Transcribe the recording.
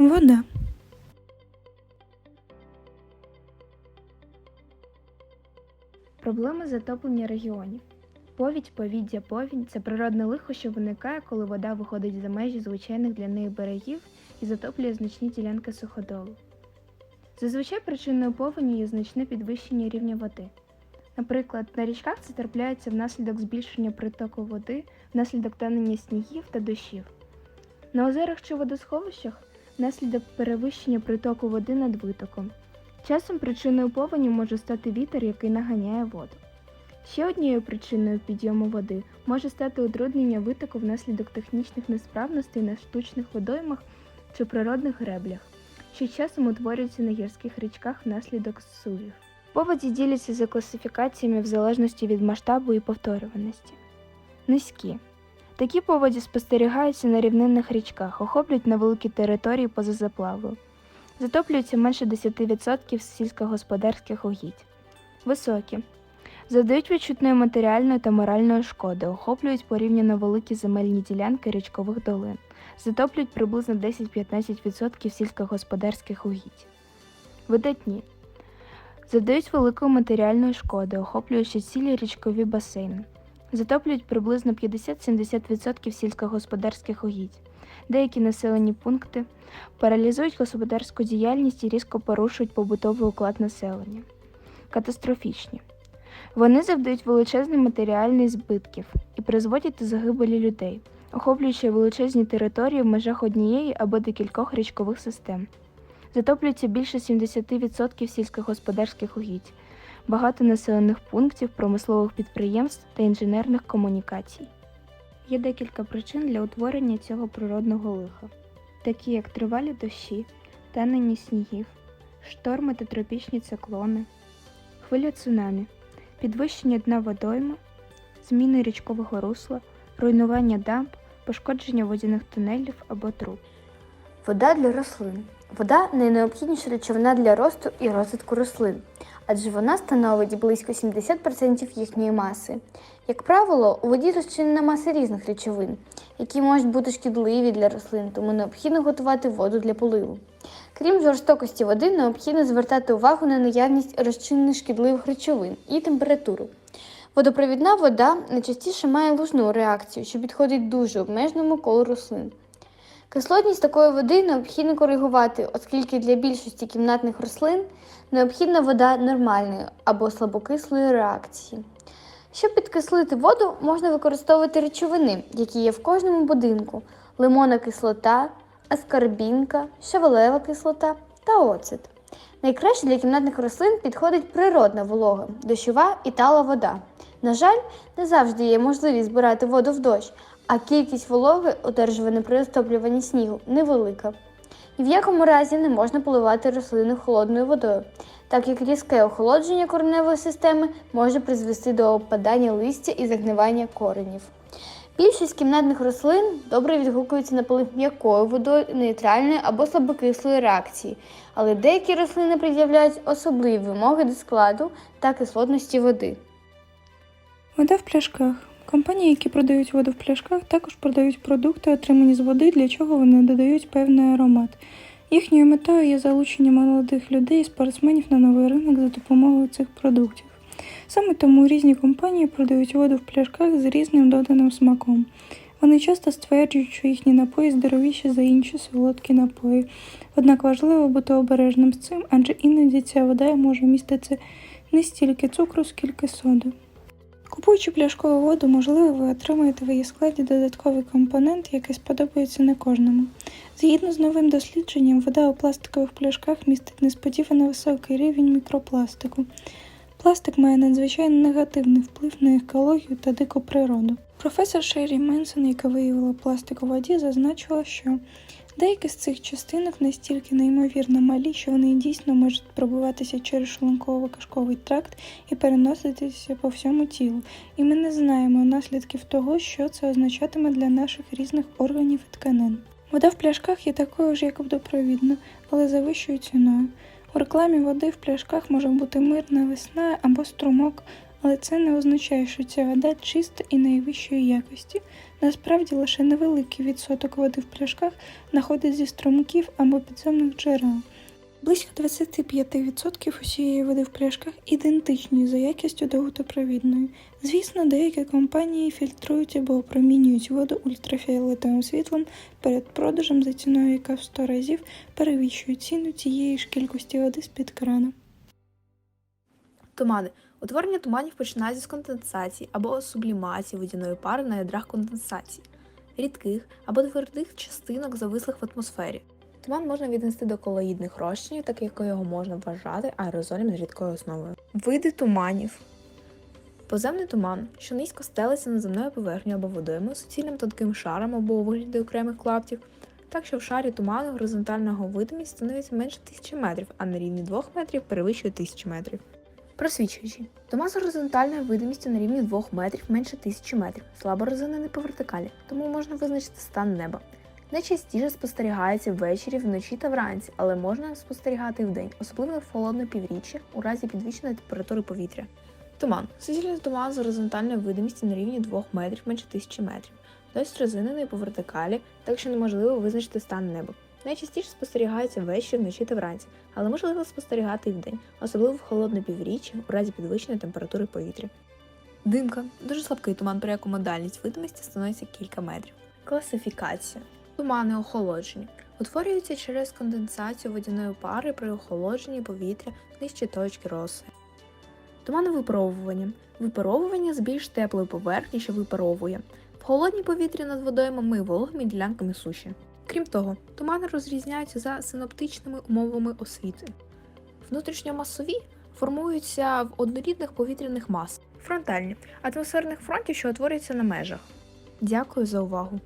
Вода. Проблеми затоплення регіонів. Повідь, повіддя, повінь це природне лихо, що виникає, коли вода виходить за межі звичайних для неї берегів і затоплює значні ділянки суходолу. Зазвичай причиною повені є значне підвищення рівня води. Наприклад, на річках це трапляється внаслідок збільшення притоку води, внаслідок танення снігів та дощів. На озерах чи водосховищах внаслідок перевищення притоку води над витоком. Часом причиною повені може стати вітер, який наганяє воду. Ще однією причиною підйому води може стати утруднення витоку внаслідок технічних несправностей на штучних водоймах чи природних греблях, що часом утворюються на гірських річках внаслідок сувів. Поводі діляться за класифікаціями в залежності від масштабу і повторюваності. Низькі. Такі поводі спостерігаються на рівнинних річках, охоплюють невеликі території поза заплавою. Затоплюються менше 10% сільськогосподарських угідь. Високі. Завдають відчутної матеріальної та моральної шкоди, охоплюють порівняно великі земельні ділянки річкових долин, затоплюють приблизно 10-15% сільськогосподарських угідь. Видатні. Завдають великої матеріальної шкоди, охоплюючи цілі річкові басейни. Затоплюють приблизно 50-70% сільськогосподарських угідь. Деякі населені пункти паралізують господарську діяльність і різко порушують побутовий уклад населення. Катастрофічні. Вони завдають величезний матеріальний збитків і призводять до загибелі людей, охоплюючи величезні території в межах однієї або декількох річкових систем. Затоплюється більше 70% сільськогосподарських угідь, багато населених пунктів, промислових підприємств та інженерних комунікацій. Є декілька причин для утворення цього природного лиха, такі як тривалі дощі, танення снігів, шторми та тропічні циклони, хвиля цунамі, підвищення дна водойми, зміни річкового русла, руйнування дамб, пошкодження водяних тунелів або труб. Вода для рослин. Вода найнеобхідніша речовина для росту і розвитку рослин, адже вона становить близько 70% їхньої маси. Як правило, у воді розчинена маса різних речовин, які можуть бути шкідливі для рослин, тому необхідно готувати воду для поливу. Крім жорстокості води, необхідно звертати увагу на наявність розчинених шкідливих речовин і температуру. Водопровідна вода найчастіше має лужну реакцію, що підходить дуже обмеженому колу рослин. Кислотність такої води необхідно коригувати, оскільки для більшості кімнатних рослин необхідна вода нормальної або слабокислої реакції. Щоб підкислити воду, можна використовувати речовини, які є в кожному будинку: лимонна кислота, аскарбінка, шавелева кислота та оцет. Найкраще для кімнатних рослин підходить природна волога, дощова і тала вода. На жаль, не завжди є можливість збирати воду в дощ, а кількість вологи, одержувана при розтоплюванні снігу, невелика. Ні в якому разі не можна поливати рослини холодною водою, так як різке охолодження кореневої системи може призвести до опадання листя і загнивання коренів. Більшість кімнатних рослин добре відгукуються на полив м'якою водою нейтральної або слабокислої реакції, але деякі рослини пред'являють особливі вимоги до складу та кислотності води. Вода в пляшках. Компанії, які продають воду в пляшках, також продають продукти, отримані з води, для чого вони додають певний аромат. Їхньою метою є залучення молодих людей і спортсменів на новий ринок за допомогою цих продуктів. Саме тому різні компанії продають воду в пляшках з різним доданим смаком. Вони часто стверджують, що їхні напої здоровіші за інші солодкі напої. Однак важливо бути обережним з цим, адже іноді ця вода може містити не стільки цукру, скільки соди. Купуючи пляшкову воду, можливо, ви отримаєте в її складі додатковий компонент, який сподобається не кожному. Згідно з новим дослідженням, вода у пластикових пляшках містить несподівано високий рівень мікропластику. Пластик має надзвичайно негативний вплив на екологію та дику природу. Професор Шері Менсон, яка виявила пластик у воді, зазначила, що деякі з цих частинок настільки неймовірно малі, що вони дійсно можуть пробиватися через шлунково-кишковий тракт і переноситися по всьому тілу. І ми не знаємо наслідків того, що це означатиме для наших різних органів і тканин. Вода в пляшках є такою ж, як водопровідна, але за вищою ціною. У рекламі води в пляшках може бути мирна весна або струмок Але це не означає, що ця вода чиста і найвищої якості. Насправді лише невеликий відсоток води в пляшках знаходить зі струмків або підземних джерел. Близько 25% усієї води в пляшках ідентичні за якістю до водопровідної. Звісно, деякі компанії фільтрують або опромінюють воду ультрафіолетовим світлом перед продажем за ціною, яка в 100 разів перевищує ціну цієї ж кількості води з-під крана. Тумани. Утворення туманів починається з конденсації або сублімації водяної пари на ядрах конденсації, рідких або твердих частинок, завислих в атмосфері. Туман можна віднести до колоїдних розчинів, так як його можна вважати аерозолем з рідкою основою. Види туманів. Поземний туман, що низько стелиться над земною поверхнею або водоймою суцільним тонким шаром або у вигляді окремих клаптів, так що в шарі туману горизонтального видимість становиться менше 1000 метрів, а на рівні 2 метрів перевищує 1000 метрів. Просвічуючі. Туман з горизонтальною видимістю на рівні 2 метрів менше 1000 метрів, слабо розвинений по вертикалі, тому можна визначити стан неба. Найчастіше спостерігається ввечері, вночі та вранці, але можна спостерігати вдень, особливо в холодне півріччя у разі підвищеної температури повітря. Туман. Суцільний туман з горизонтальною видимістю на рівні 2 метрів менше 1000 метрів. Досить розвинений по вертикалі, так що неможливо визначити стан неба. Найчастіше спостерігається ввечері, вночі та вранці, але можливо спостерігати і вдень, особливо в холодне півріччя у разі підвищеної температури повітря. Димка дуже слабкий туман, при якому дальність видимості становиться кілька метрів. Класифікація. Тумани охолоджені. Утворюються через конденсацію водяної пари при охолодженні повітря нижче точки роси. Тумани випаровування. Випаровування з більш теплої поверхні, що випаровує. В холодній повітрі над водоймами і вологими ділянками суші. Крім того, тумани розрізняються за синоптичними умовами освіти. Внутрішньомасові формуються в однорідних повітряних мас, фронтальні атмосферних фронтів, що утворюються на межах. Дякую за увагу!